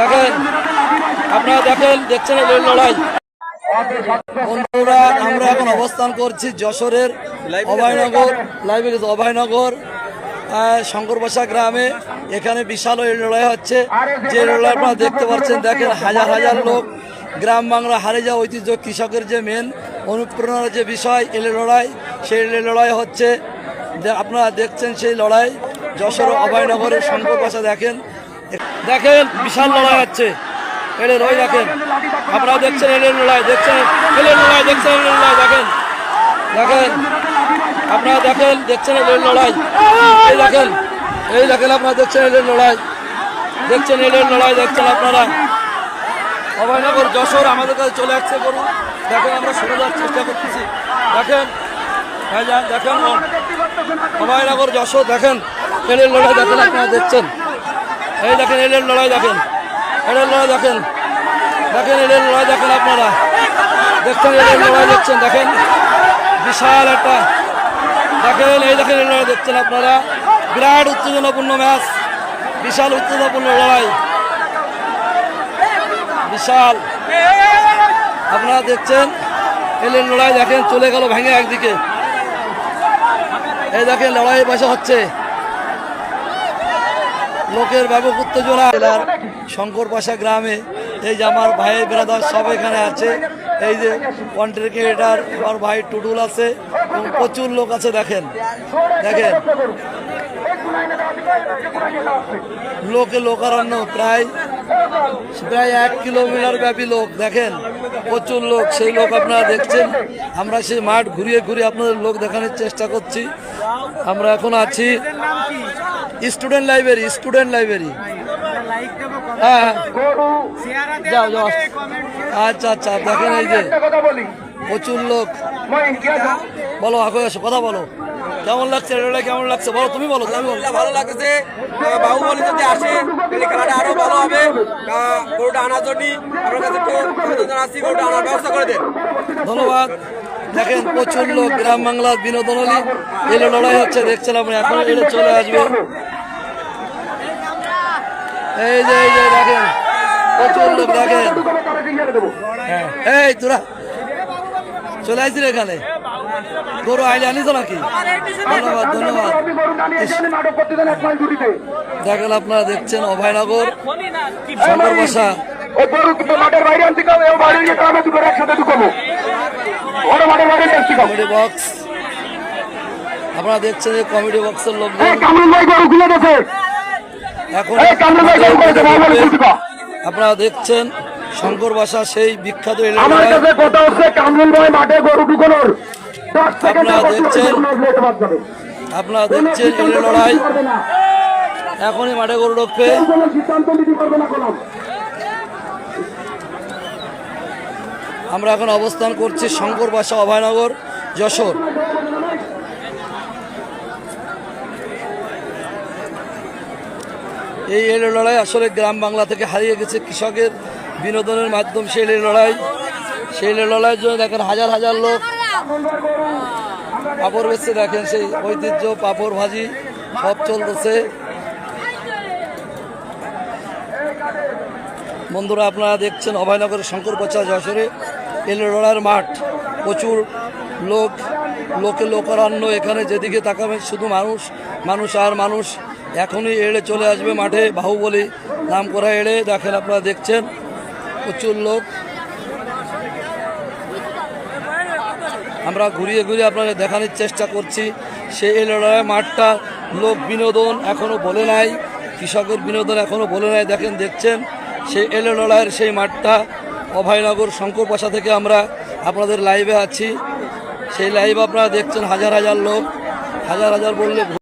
দেখেন আপনারা দেখেন, দেখছেন এই লড়াই। বন্ধুরা, আমরা এখন অবস্থান করছি যশোরের অভয়নগর গেছে অভয়নগর শঙ্করবাসা গ্রামে। এখানে বিশাল এই লড়াই হচ্ছে। যে লড়াই আপনারা দেখতে পাচ্ছেন, দেখেন হাজার হাজার লোক। গ্রাম বাংলা হারে যাওয়া ঐতিহ্য কৃষকের যে মেন অনুপ্রেরণার যে বিষয় এলে লড়াই, সেই এলে লড়াই হচ্ছে। আপনারা দেখছেন সেই লড়াই। যশোর অভয়নগরের শঙ্করবাসা দেখেন। দেখেন, বিশাল লড়াই হচ্ছে। এলে রই দেখেন। আপনারা দেখছেন এলের লড়াই, দেখছেন? এলের লড়াই, দেখছেন এলের লড়াই, দেখেন। দেখেন, আপনারা দেখেন, দেখছেন এলের লড়াই। এই দেখেন এই দেখেন, আপনারা দেখছেন এলের লড়াই। দেখছেন এলের লড়াই, দেখছেন আপনারা। অভয়নগর যশোর আমাদের কাছে চলে আসছে করুন দেখেন, আমরা সরে যাওয়ার চেষ্টা করতেছি। দেখেন হ্যাঁ দেখেন, অভয়নগর যশোর, দেখেন এলের লড়াই, দেখেন, আপনারা দেখছেন। এই দেখেন এলের লড়াই দেখেন। এলের লড়াই দেখেন। দেখেন এলের লড়াই দেখেন আপনারা। দেখছেন এলের লড়াই দেখছেন, দেখেন। বিশাল একটা। দেখেন, এই দেখেন লড়াই দেখছেন আপনারা। বিরাট উত্তেজনাপূর্ণ ম্যাচ। বিশাল উত্তেজনাপূর্ণ লড়াই। বিশাল। আপনারা দেখছেন এলের লড়াই দেখেন, চলে গেল ভেঙে একদিকে। এই দেখেন লড়াই পয়সা হচ্ছে। লোকের ব্যাপক উত্তেজনা। জেলার শঙ্করপাশা গ্রামে এই যে আমার ভাইয়ের বেড়াদার সব এখানে আছে। এই যে কন্টেন্ট ক্রিয়েটার আমার ভাই টুটুল আছে এবং প্রচুর লোক আছে, দেখেন। দেখেন। লোকে লোকারণ্য, প্রায় প্রায় এক কিলোমিটার ব্যাপী লোক, দেখেন। প্রচুর লোক, সেই লোক আপনারা দেখছেন। আমরা সেই মাঠ ঘুরিয়ে ঘুরিয়ে আপনাদের লোক দেখানোর চেষ্টা করছি। আমরা এখন আছি স্টুডেন্ট লাইব্রেরি স্টুডেন্ট লাইব্রেরি। হ্যাঁ হ্যাঁ। যাও আচ্ছা আচ্ছা দেখেন এই যে। প্রচুর লোক। বলো, আগে কথা বলো। কেমন লাগছে? রেলওয়ে কেমন লাগছে? বলো তুমি বলো ভালো লাগছে বাহুবলী যদি আসে তাহলে খেলাটা আরও ভালো হবে। গরুটা আনার জন্য আপনার কাছে একটু গরুটা আনার ব্যবস্থা করে দেন। ধন্যবাদ। দেখেন প্রচুর লোক গ্রাম বাংলার বিনোদন হলি এলে লড়াই হচ্ছে আপনি এখন এলে চলে আসবে। এই যে এই যে দেখেন প্রচুর লোক দেখেন। হ্যাঁ এই তোরা চলে আসছিস এখানে। গরু আইলে আনিস নাকি? ধন্যবাদ ধন্যবাদ। দেখেন আপনারা দেখছেন অভয়নগর শঙ্কর বসা। আপনারা দেখছেন যে কমেডি বক্সের গেছে এখন আপনারা দেখছেন শঙ্কর বাসা সেই বিখ্যাত আমার কাছে কথা হচ্ছে কামরুল ভাই মাঠে গরু ঢুকানোর। আপনারা দেখছেন। আপনারা দেখছেন এই লড়াই। এখনই মাঠে গরু ঢুকবে আমরা এখন অবস্থান করছি শঙ্কর বাসা অভয়নগর যশোর। এই এল লড়াই আসলে গ্রাম বাংলা থেকে হারিয়ে গেছে কৃষকের বিনোদনের মাধ্যম। সেই লড়াই সেই লড়াইয়ের জন্য দেখেন হাজার হাজার লোক পাপড় বেচছে, দেখেন সেই ঐতিহ্য, পাপড় ভাজি, সব চলতেছে। বন্ধুরা, আপনারা দেখছেন অভয়নগরের শঙ্কর শঙ্করপচা যশোরে। এল লড়াইয়ের মাঠ, প্রচুর লোক, লোকে লোকারণ্য এখানে যেদিকে তাকাবেন শুধু মানুষ মানুষ আর মানুষ। এখনই এড়ে চলে আসবে মাঠে, বাহুবলী নাম করা এড়ে। দেখেন আপনারা দেখছেন, প্রচুর লোক। আমরা ঘুরিয়ে ঘুরিয়ে আপনাদের দেখানোর চেষ্টা করছি। সেই এই মাঠটা লোক বিনোদন এখনও বলে নাই, কৃষকের বিনোদন এখনও বলে নাই, দেখেন, দেখছেন? সেই এলো লড়াইয়ের সেই মাঠটা, অভয়নগর শঙ্কর পাশা থেকে আমরা আপনাদের লাইভে আছি। সেই লাইভ আপনারা দেখছেন হাজার হাজার লোক, হাজার হাজার বললে